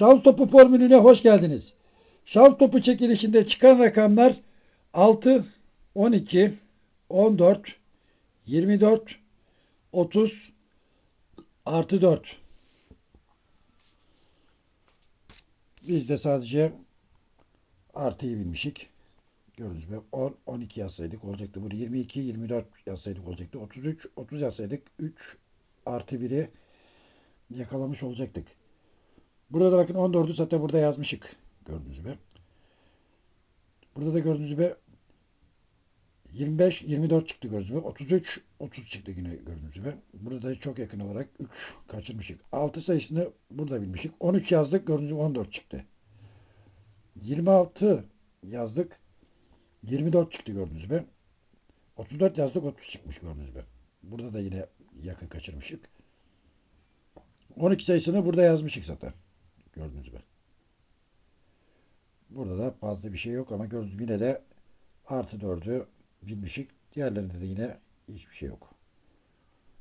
Şans topu formülüne hoş geldiniz. Şans topu çekilişinde çıkan rakamlar 6, 12, 14, 24, 30 artı 4. Biz de sadece artıyı bilmişik. Gördüğünüz gibi 10, 12 yazsaydık olacaktı. Burada 22, 24 yazsaydık olacaktı. 33, 30 yazsaydık 3 artı 1'i yakalamış olacaktık. Burada da bakın 14'ü zaten burada yazmışık. Gördüğünüz gibi. Burada da gördüğünüz gibi 25, 24 çıktı gördüğünüz gibi. 33, 30 çıktı yine gördüğünüz gibi. Burada da çok yakın olarak 3 kaçırmışık. 6 sayısını burada bilmişik. 13 yazdık gördüğünüz gibi 14 çıktı. 26 yazdık. 24 çıktı gördüğünüz gibi. 34 yazdık 30 çıkmış gördüğünüz gibi. Burada da yine yakın kaçırmışık. 12 sayısını burada yazmışık zaten. Gördüğünüz gibi. Burada da fazla bir şey yok ama gördüğünüz yine de artı 4'ü bilmişik. Diğerlerinde de yine hiçbir şey yok.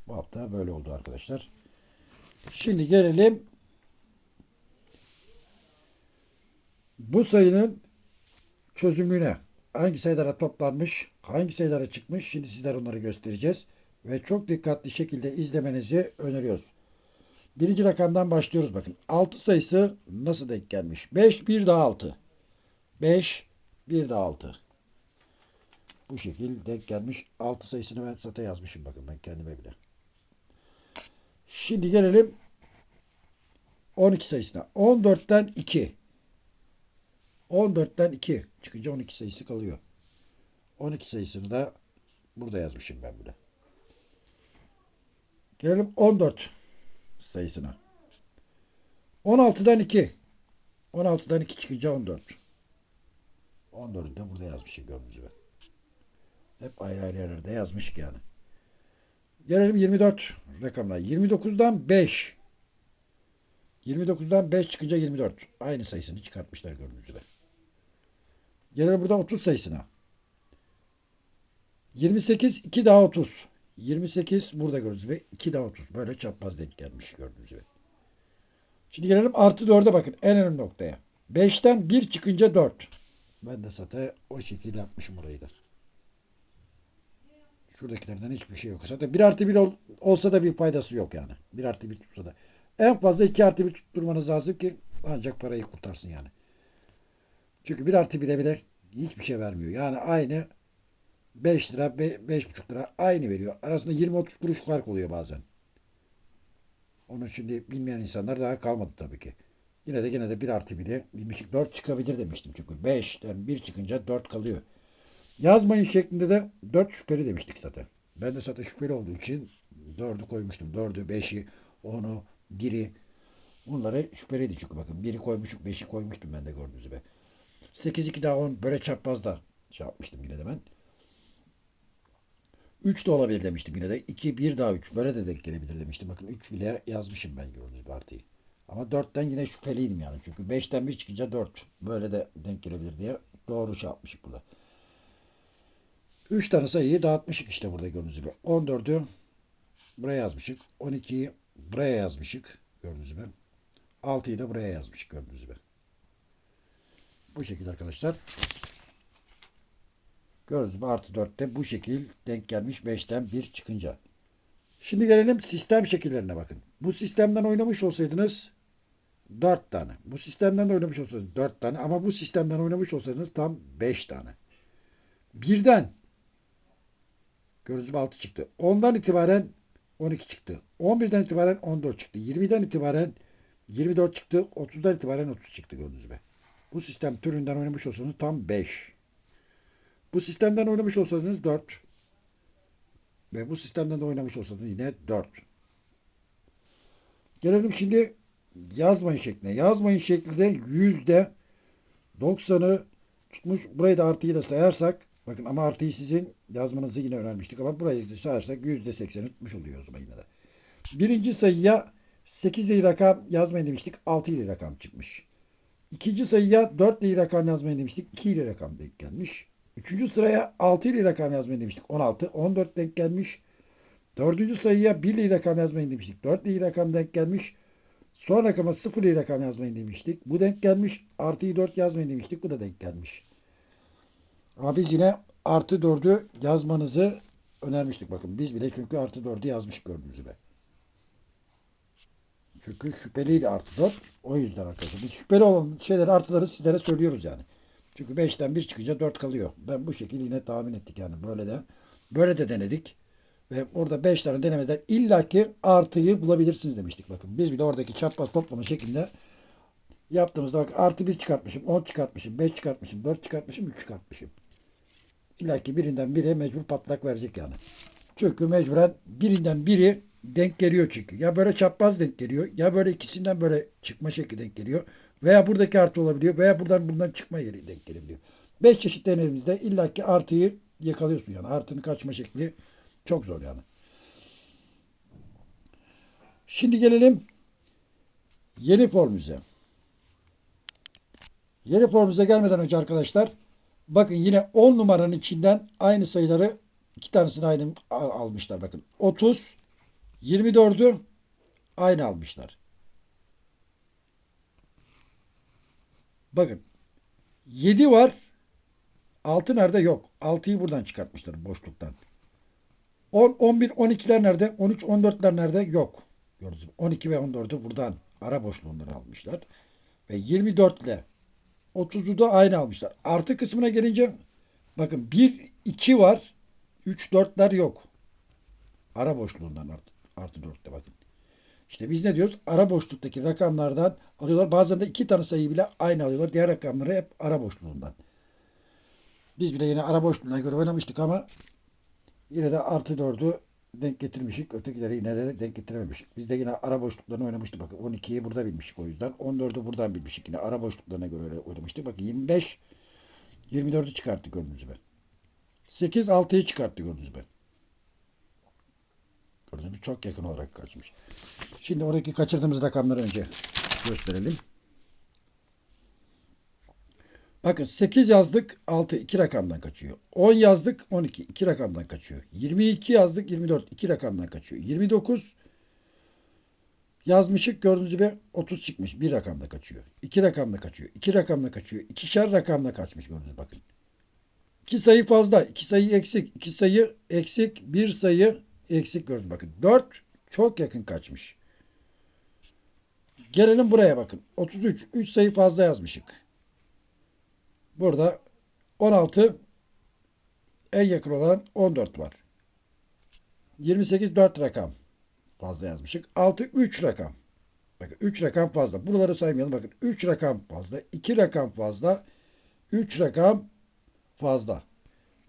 Bu hafta böyle oldu arkadaşlar. Şimdi gelelim bu sayının çözümlüğüne. Hangi sayılara toplanmış, hangi sayılara çıkmış şimdi sizler onları göstereceğiz. Ve çok dikkatli şekilde izlemenizi öneriyoruz. Birinci rakamdan başlıyoruz bakın. 6 sayısı nasıl denk gelmiş? 5, 1 daha 6. 5, 1 daha 6. Bu şekilde denk gelmiş. 6 sayısını ben zaten yazmışım bakın ben kendime bile. Şimdi gelelim 12 sayısına. 14'ten 2. 14'ten 2 çıkınca 12 sayısı kalıyor. 12 sayısını da burada yazmışım ben bile. Gelelim 14 sayısına. 16'dan 2. 16'dan 2 çıkınca 14. 14'ü de burada yazmışım gördüğünüz gibi. Hep ayrı ayrı yerlerde yazmışık yani. Gelelim 24 rakamına. 29'dan 5. 29'dan 5 çıkınca 24. Aynı sayısını çıkartmışlar gördüğünüz gibi. Gelelim burada 30 sayısına. 28, 2 daha 30. 28 burada gördüğünüz gibi 2 daha 30. Böyle çapraz denk gelmiş gördüğünüz gibi. Şimdi gelelim artı 4'e bakın. En önemli noktaya. 5'ten 1 çıkınca 4. Ben de zaten o şekilde yapmışım orayı da. Şuradakilerden hiçbir şey yok. Zaten 1 artı 1 ol, olsa da bir faydası yok yani. 1 artı 1 tutsa da. En fazla 2 artı 1 tutturmanız lazım ki ancak parayı kurtarsın yani. Çünkü 1 artı 1'e bile hiçbir şey vermiyor. Yani aynı 5 lira, 5,5 lira aynı veriyor. Arasında 20-30 kuruş fark oluyor bazen. Onu şimdi bilmeyen insanlar daha kalmadı tabii ki. Yine de yine de 1 artı 1'e bilmişik 4 çıkabilir demiştim çünkü. 5'ten 1 çıkınca 4 kalıyor. Yazmayın şeklinde de 4 şüpheli demiştik zaten. Ben de zaten şüpheli olduğu için 4'ü koymuştum. 4'ü, 5'i, 10'u, 1'i. Bunları şüpheliydi çünkü bakın. 1'i koymuşum, 5'i koymuştum ben de gördüğünüz gibi. 8, 2 daha 10 böyle çaprazda şey yapmıştım yine de ben. 3 de olabilir demiştim yine de. 2, 1 daha 3. Böyle de denk gelebilir demiştim. Bakın 3 bile yazmışım ben gördüğünüz artıyı. Ama 4'ten yine şüpheliydim yani. Çünkü 5'ten 1 çıkınca 4. Böyle de denk gelebilir diye doğru şey yapmışım burada. 3 tane sayıyı dağıtmışık işte burada gördüğünüz gibi. 14'ü buraya yazmışık. 12'yi buraya yazmışık. Gördüğünüz gibi. 6'yı da buraya yazmışık gördüğünüz gibi. Bu şekilde arkadaşlar. Gördüğünüz gibi artı 4'te bu şekil denk gelmiş 5'ten 1 çıkınca. Şimdi gelelim sistem şekillerine bakın. Bu sistemden oynamış olsaydınız 4 tane. Bu sistemden de oynamış olsaydınız 4 tane. Ama bu sistemden oynamış olsaydınız tam 5 tane. Birden gördüğünüz gibi 6 çıktı. 10'dan itibaren 12 çıktı. 11'den itibaren 14 çıktı. 20'den itibaren 24 çıktı. 30'dan itibaren 30 çıktı gördüğünüz gibi. Bu sistem türünden oynamış olsanız tam 5. Bu sistemden oynamış olsanız 4. Ve bu sistemden de oynamış olsanız yine 4. Gelelim şimdi yazmayın şekline. Yazmayın şeklinde yüzde 90'ı tutmuş. Burayı da artıyı da sayarsak bakın ama artıyı sizin yazmanızı yine önermiştik ama burayı da sayarsak yüzde 80'i tutmuş oluyor o yine de. Birinci sayıya 8 ile rakam yazmayın demiştik. 6 ile rakam çıkmış. İkinci sayıya 4 ile rakam yazmayın demiştik. 2 ile rakam denk gelmiş. Üçüncü sıraya 6 ile rakam yazmayın demiştik. 16, 14 denk gelmiş. Dördüncü sayıya 1 ile rakam yazmayın demiştik. 4 ile rakam denk gelmiş. Son rakama 0 ile rakam yazmayın demiştik. Bu denk gelmiş. Artıyı 4 yazmayın demiştik. Bu da denk gelmiş. Ama biz yine artı 4'ü yazmanızı önermiştik. Bakın biz bile çünkü artı 4'ü yazmış gördüğünüz gibi. Çünkü şüpheliydi artı 4. O yüzden arkadaşlar. Biz şüpheli olan şeyleri artıları sizlere söylüyoruz yani. Çünkü 5'ten 1 çıkınca 4 kalıyor. Ben bu şekilde yine tahmin ettik yani. Böyle de böyle de denedik. Ve orada 5 tane denemeden illaki artıyı bulabilirsiniz demiştik. Bakın biz bir de oradaki çapraz toplama şeklinde yaptığımızda bak artı 1 çıkartmışım, 10 çıkartmışım, 5 çıkartmışım, 4 çıkartmışım, 3 çıkartmışım. İlla ki birinden biri mecbur patlak verecek yani. Çünkü mecburen birinden biri denk geliyor çünkü. Ya böyle çapraz denk geliyor ya böyle ikisinden böyle çıkma şekli denk geliyor. Veya buradaki artı olabiliyor veya buradan bundan çıkma yeri denk gelebiliyor. 5 çeşit denememizde illaki artıyı yakalıyorsun yani. Artının kaçma şekli çok zor yani. Şimdi gelelim yeni formüze. Yeni formüze gelmeden önce arkadaşlar bakın yine 10 numaranın içinden aynı sayıları iki tanesini aynı al- almışlar bakın. 30 24'ü aynı almışlar. Bakın 7 var. 6 nerede? Yok. 6'yı buradan çıkartmışlar boşluktan. 10, 11, 12'ler nerede? 13, 14'ler nerede? Yok. Gördünüz mü? 12 ve 14'ü buradan ara boşluğundan almışlar. Ve 24 ile 30'u da aynı almışlar. Artı kısmına gelince bakın 1, 2 var. 3, 4'ler yok. Ara boşluğundan artı, artı 4'te bakın. İşte biz ne diyoruz? Ara boşluktaki rakamlardan alıyorlar. Bazen de iki tane sayıyı bile aynı alıyorlar. Diğer rakamları hep ara boşluğundan. Biz bile yine ara boşluğuna göre oynamıştık ama yine de artı 4'ü denk getirmişik. Ötekileri yine de denk getirememişik. Biz de yine ara boşluklarını oynamıştık. Bakın 12'yi burada bilmişik o yüzden. 14'ü buradan bilmişik. Yine ara boşluklarına göre öyle oynamıştık. Bakın 25 24'ü çıkarttı gördüğünüz gibi. 8 6'yı çıkarttı gördüğünüz gibi. Gördüğünüz gibi çok yakın olarak kaçmış. Şimdi oradaki kaçırdığımız rakamları önce gösterelim. Bakın 8 yazdık 6 2 rakamdan kaçıyor. 10 yazdık 12 2 rakamdan kaçıyor. 22 yazdık 24 2 rakamdan kaçıyor. 29 yazmışık gördüğünüz gibi 30 çıkmış. Bir rakamda kaçıyor. 2 rakamda kaçıyor. 2 rakamda kaçıyor. İkişer rakamda kaçmış gördüğünüz gibi bakın. 2 sayı fazla. 2 sayı eksik. 2 sayı eksik. 1 sayı eksik gördüğünüz bakın. 4 çok yakın kaçmış. Gelelim buraya bakın. 33. 3 sayı fazla yazmışık. Burada 16 en yakın olan 14 var. 28 4 rakam fazla yazmışık. 6 3 rakam. Bakın 3 rakam fazla. Buraları saymayalım. Bakın 3 rakam fazla. 2 rakam fazla. 3 rakam fazla.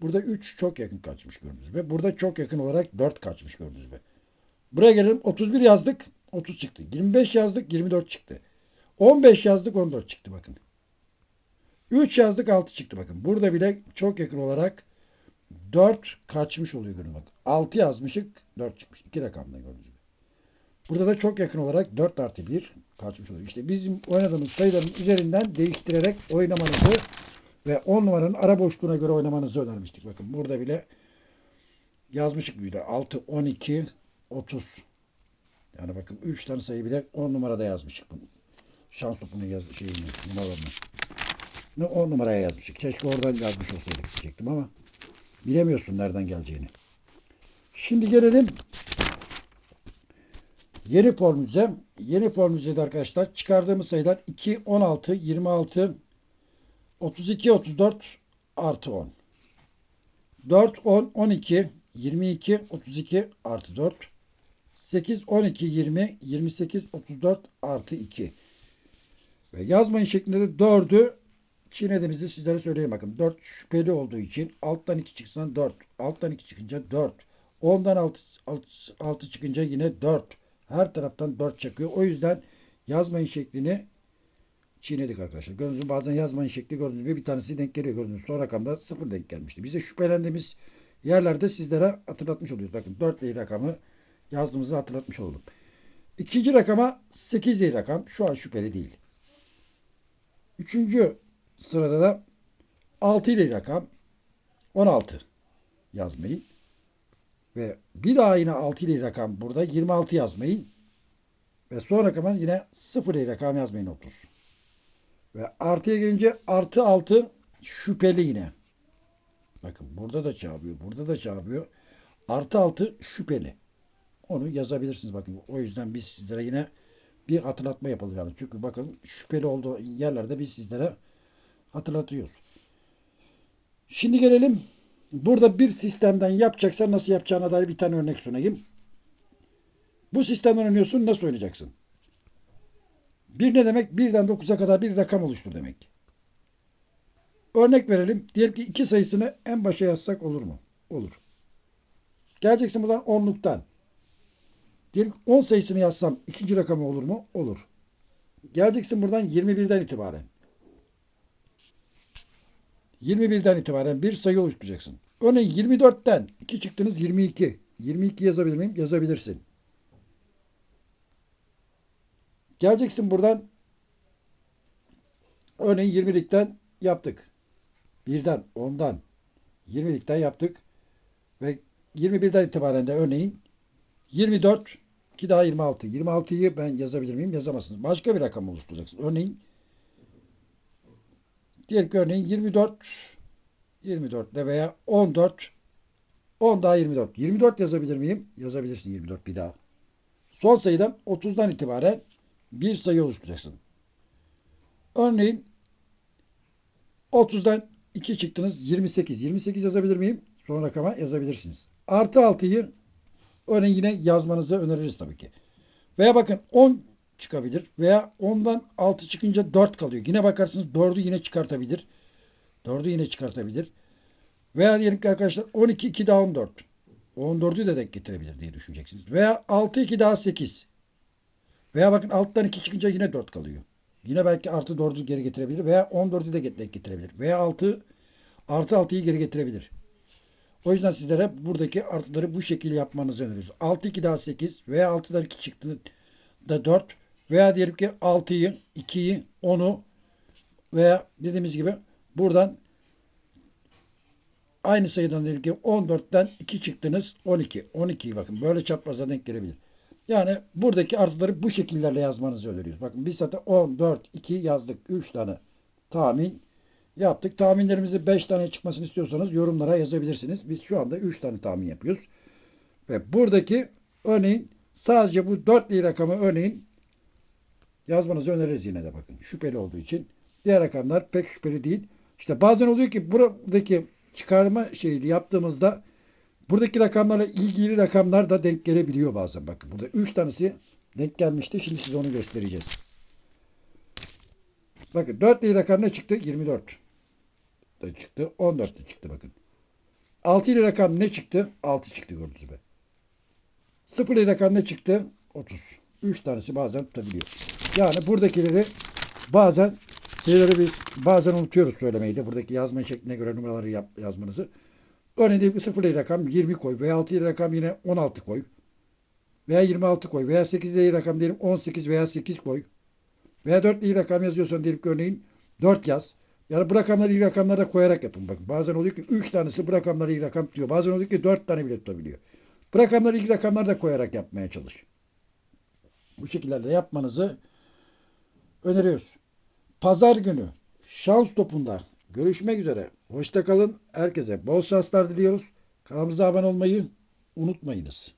Burada 3 çok yakın kaçmış gördüğünüz gibi. Burada çok yakın olarak 4 kaçmış gördüğünüz gibi. Buraya gelelim. 31 yazdık. 30 çıktı. 25 yazdık. 24 çıktı. 15 yazdık. 14 çıktı bakın. 3 yazdık 6 çıktı bakın. Burada bile çok yakın olarak 4 kaçmış oluyor görün bakın. 6 yazmışık 4 çıkmış. 2 rakamda gördüğünüz gibi. Burada da çok yakın olarak 4 artı 1 kaçmış oluyor. İşte bizim oynadığımız sayıların üzerinden değiştirerek oynamanızı ve 10 numaranın ara boşluğuna göre oynamanızı önermiştik. Bakın burada bile yazmışık bile 6, 12, 30. Yani bakın 3 tane sayı bile 10 numarada yazmışık. Bunu. Şans topunun yaz şeyini, numaralarını. Ne 10 numaraya yazmışık. Keşke oradan yazmış olsaydık diyecektim ama bilemiyorsun nereden geleceğini. Şimdi gelelim yeni formüze. Yeni formüzede arkadaşlar çıkardığımız sayılar 2, 16, 26, 32, 34 artı 10. 4, 10, 12, 22, 32 artı 4. 8, 12, 20, 28, 34 artı 2. Ve yazmayın şeklinde de 4'ü çiğnediğimizi sizlere söyleyeyim bakın. 4 şüpheli olduğu için alttan 2 çıksan 4. Alttan 2 çıkınca 4. 10'dan 6, 6 çıkınca yine 4. Her taraftan 4 çıkıyor. O yüzden yazmayın şeklini çiğnedik arkadaşlar. Gördüğünüz bazen yazmayın şekli gördüğünüz gibi bir tanesi denk geliyor. Gördüğünüz son rakamda 0 denk gelmişti. Biz de şüphelendiğimiz yerlerde sizlere hatırlatmış oluyoruz. Bakın 4 ile rakamı yazdığımızı hatırlatmış oldum. İkinci rakama 8 ile rakam. Şu an şüpheli değil. Üçüncü sırada da 6 ile rakam 16 yazmayın. Ve bir daha yine 6 ile rakam burada 26 yazmayın. Ve son rakama yine 0 ile rakam yazmayın 30. Ve artıya gelince artı 6 şüpheli yine. Bakın burada da çağırıyor. Burada da çağırıyor. Artı 6 şüpheli. Onu yazabilirsiniz. Bakın o yüzden biz sizlere yine bir hatırlatma yapalım. Yani. Çünkü bakın şüpheli olduğu yerlerde biz sizlere hatırlatıyoruz. Şimdi gelelim. Burada bir sistemden yapacaksan nasıl yapacağına dair bir tane örnek sunayım. Bu sistemden oynuyorsun nasıl oynayacaksın? Bir ne demek? Birden 9'a kadar bir rakam oluştur demek. Örnek verelim. Diyelim ki iki sayısını en başa yazsak olur mu? Olur. Geleceksin buradan onluktan. Diyelim 10 sayısını yazsam ikinci rakamı olur mu? Olur. Geleceksin buradan 21'den itibaren. 21'den itibaren bir sayı oluşturacaksın. Örneğin 24'ten 2 çıktınız 22. 22 yazabilir miyim? Yazabilirsin. Geleceksin buradan örneğin 20'likten yaptık. Birden, ondan, 20'likten yaptık. Ve 21'den itibaren de örneğin 24, 2 daha 26. 26'yı ben yazabilir miyim? Yazamazsınız. Başka bir rakam oluşturacaksınız. Örneğin diyelim ki örneğin 24 24 de veya 14 10 daha 24. 24 yazabilir miyim? Yazabilirsin 24 bir daha. Son sayıdan 30'dan itibaren bir sayı oluşturacaksın. Örneğin 30'dan 2 çıktınız 28. 28 yazabilir miyim? Son rakama yazabilirsiniz. Artı 6'yı örneğin yine yazmanızı öneririz tabii ki. Veya bakın 10 çıkabilir veya 10'dan 6 çıkınca 4 kalıyor. Yine bakarsınız 4'ü yine çıkartabilir. 4'ü yine çıkartabilir. Veya diyelim ki arkadaşlar 12 2 daha 14. 14'ü de denk getirebilir diye düşüneceksiniz. Veya 6 2 daha 8. Veya bakın alttan 2 çıkınca yine 4 kalıyor. Yine belki artı 4'ü geri getirebilir. Veya 14'ü de getirebilir. Veya 6 artı 6'yı geri getirebilir. O yüzden sizlere buradaki artıları bu şekilde yapmanızı öneriyoruz. 6 2 daha 8 veya 6'dan 2 çıktı da 4 veya diyelim ki 6'yı, 2'yi, 10'u veya dediğimiz gibi buradan aynı sayıdan diyelim ki 14'ten 2 çıktınız 12. 12'yi bakın böyle çaprazdan denk gelebilir. Yani buradaki artıları bu şekillerle yazmanızı öneriyoruz. Bakın biz zaten 14, 2 yazdık. 3 tane tahmin yaptık. Tahminlerimizi 5 tane çıkmasını istiyorsanız yorumlara yazabilirsiniz. Biz şu anda 3 tane tahmin yapıyoruz. Ve buradaki örneğin sadece bu 4'li rakamı örneğin yazmanızı öneririz yine de bakın. Şüpheli olduğu için. Diğer rakamlar pek şüpheli değil. İşte bazen oluyor ki buradaki çıkarma şeyini yaptığımızda buradaki rakamlarla ilgili rakamlar da denk gelebiliyor bazen. Bakın burada 3 tanesi denk gelmişti. Şimdi size onu göstereceğiz. Bakın 4'li rakam ne çıktı? 24 da çıktı. 14 de çıktı bakın. 6 ile rakam ne çıktı? 6 çıktı gördüğünüz gibi. 0 ile rakam ne çıktı? 30. 3 tanesi bazen tutabiliyor. Yani buradakileri bazen sayıları biz bazen unutuyoruz söylemeyi de. Buradaki yazma şekline göre numaraları yap, yazmanızı. Örneğin diyelim ki 0 ile rakam 20 koy veya 6 ile rakam yine 16 koy. Veya 26 koy veya 8 ile rakam diyelim 18 veya 8 koy. Veya 4 ile rakam yazıyorsan diyelim ki örneğin 4 yaz. Yani bu rakamları iyi rakamlara koyarak yapın. Bakın bazen oluyor ki 3 tanesi bu rakamları iyi rakam tutuyor. Bazen oluyor ki 4 tane bile tutabiliyor. Bu rakamları iyi rakamlar da koyarak yapmaya çalış. Bu şekillerde yapmanızı öneriyoruz. Pazar günü şans topunda görüşmek üzere. Hoşça kalın. Herkese bol şanslar diliyoruz. Kanalımıza abone olmayı unutmayınız.